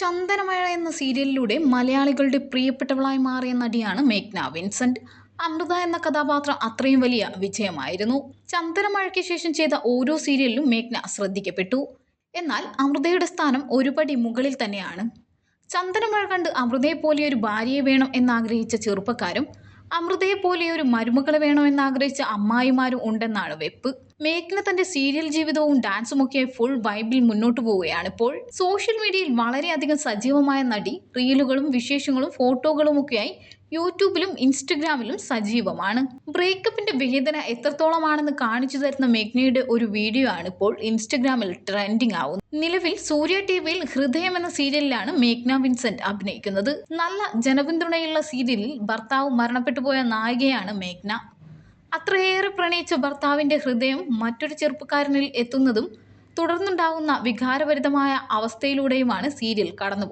ചന്ദനമഴ എന്ന സീരിയലിലൂടെ മലയാളികളുടെ പ്രിയപ്പെട്ടവളായി മാറിയ നടിയാണ് മേഘ്ന. വിൻസെന്റ്. അമൃത എന്ന കഥാപാത്രം അത്രയും വലിയ വിജയമായിരുന്നു. ചന്ദനമഴയ്ക്ക് ശേഷം ചെയ്ത ഓരോ സീരിയലിലും മേഘ്ന ശ്രദ്ധിക്കപ്പെട്ടു. എന്നാൽ അമൃതയുടെ സ്ഥാനം ഒരുപടി മുകളിൽ തന്നെയാണ്. ചന്ദനമഴ കണ്ട് അമൃതയെ ഒരു ഭാര്യയെ വേണം എന്നാഗ്രഹിച്ച ചെറുപ്പക്കാരും അമൃതയെ പോലെ ഒരു മരുമകളെ വേണമെന്ന് ആഗ്രഹിച്ച അമ്മായിമാരും ഉണ്ടെന്നാണ് വെപ്പ്. മേഘ്ന തന്റെ സീരിയൽ ജീവിതവും ഡാൻസും ഒക്കെ ഫുൾ വൈബിൽ മുന്നോട്ട് പോവുകയാണ് ഇപ്പോൾ സോഷ്യൽ മീഡിയയിൽ വളരെയധികം സജീവമായ നടി റീലുകളും വിശേഷങ്ങളും ഫോട്ടോകളും ഒക്കെയായി യൂട്യൂബിലും ഇൻസ്റ്റഗ്രാമിലും സജീവമാണ്. ബ്രേക്കപ്പിന്റെ വേദന എത്രത്തോളമാണെന്ന് കാണിച്ചു തരുന്ന മേഘ്നയുടെ ഒരു വീഡിയോ ആണ് ഇപ്പോൾ ഇൻസ്റ്റഗ്രാമിൽ ട്രെൻഡിങ് ആവുന്നത്. നിലവിൽ സൂര്യ ടി വിയിൽ ഹൃദയം എന്ന സീരിയലിലാണ് മേഘ്ന വിൻസെന്റ് അഭിനയിക്കുന്നത്. നല്ല ജനപിന്തുണയുള്ള സീരിയലിൽ ഭർത്താവ് മരണപ്പെട്ടു പോയ നായികയാണ് മേഘ്ന. അത്രയേറെ പ്രണയിച്ച ഭർത്താവിന്റെ ഹൃദയം മറ്റൊരു ചെറുപ്പക്കാരനിൽ എത്തുന്നതും തുടർന്നുണ്ടാകുന്ന വികാരഭരിതമായ അവസ്ഥയിലൂടെയുമാണ് സീരിയൽ കടന്നു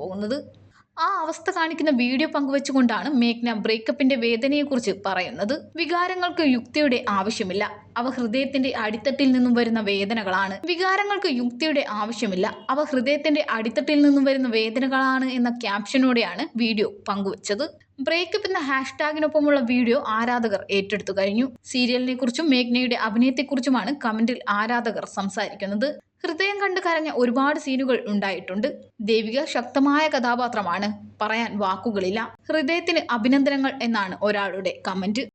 ആ അവസ്ഥ കാണിക്കുന്ന വീഡിയോ പങ്കുവെച്ചുകൊണ്ടാണ് മേഘ്ന ബ്രേക്കപ്പിന്റെ വേദനയെക്കുറിച്ച് പറയുന്നത്. വികാരങ്ങൾക്ക് യുക്തിയുടെ ആവശ്യമില്ല. അവ ഹൃദയത്തിന്റെ അടിത്തട്ടിൽ നിന്നും വരുന്ന വേദനകളാണ്. വികാരങ്ങൾക്ക് യുക്തിയുടെ ആവശ്യമില്ല. അവ ഹൃദയത്തിന്റെ അടിത്തട്ടിൽ നിന്നും വരുന്ന വേദനകളാണ് എന്ന ക്യാപ്ഷനോടെയാണ് വീഡിയോ പങ്കുവച്ചത്. ബ്രേക്കപ്പ് എന്ന ഹാഷ്ടാഗിനൊപ്പമുള്ള വീഡിയോ ആരാധകർ ഏറ്റെടുത്തു കഴിഞ്ഞു. സീരിയലിനെ കുറിച്ചും മേഘ്നയുടെ അഭിനയത്തെക്കുറിച്ചുമാണ് കമന്റിൽ ആരാധകർ സംസാരിക്കുന്നത്. ഹൃദയം കണ്ട് കരഞ്ഞ ഒരുപാട് സീനുകൾ ഉണ്ടായിട്ടുണ്ട്. ദേവിക ശക്തമായ കഥാപാത്രമാണ്. പറയാൻ വാക്കുകളില്ല. ഹൃദയത്തിന് അഭിനന്ദനങ്ങൾ എന്നാണ് ഒരാളുടെ കമന്റ്.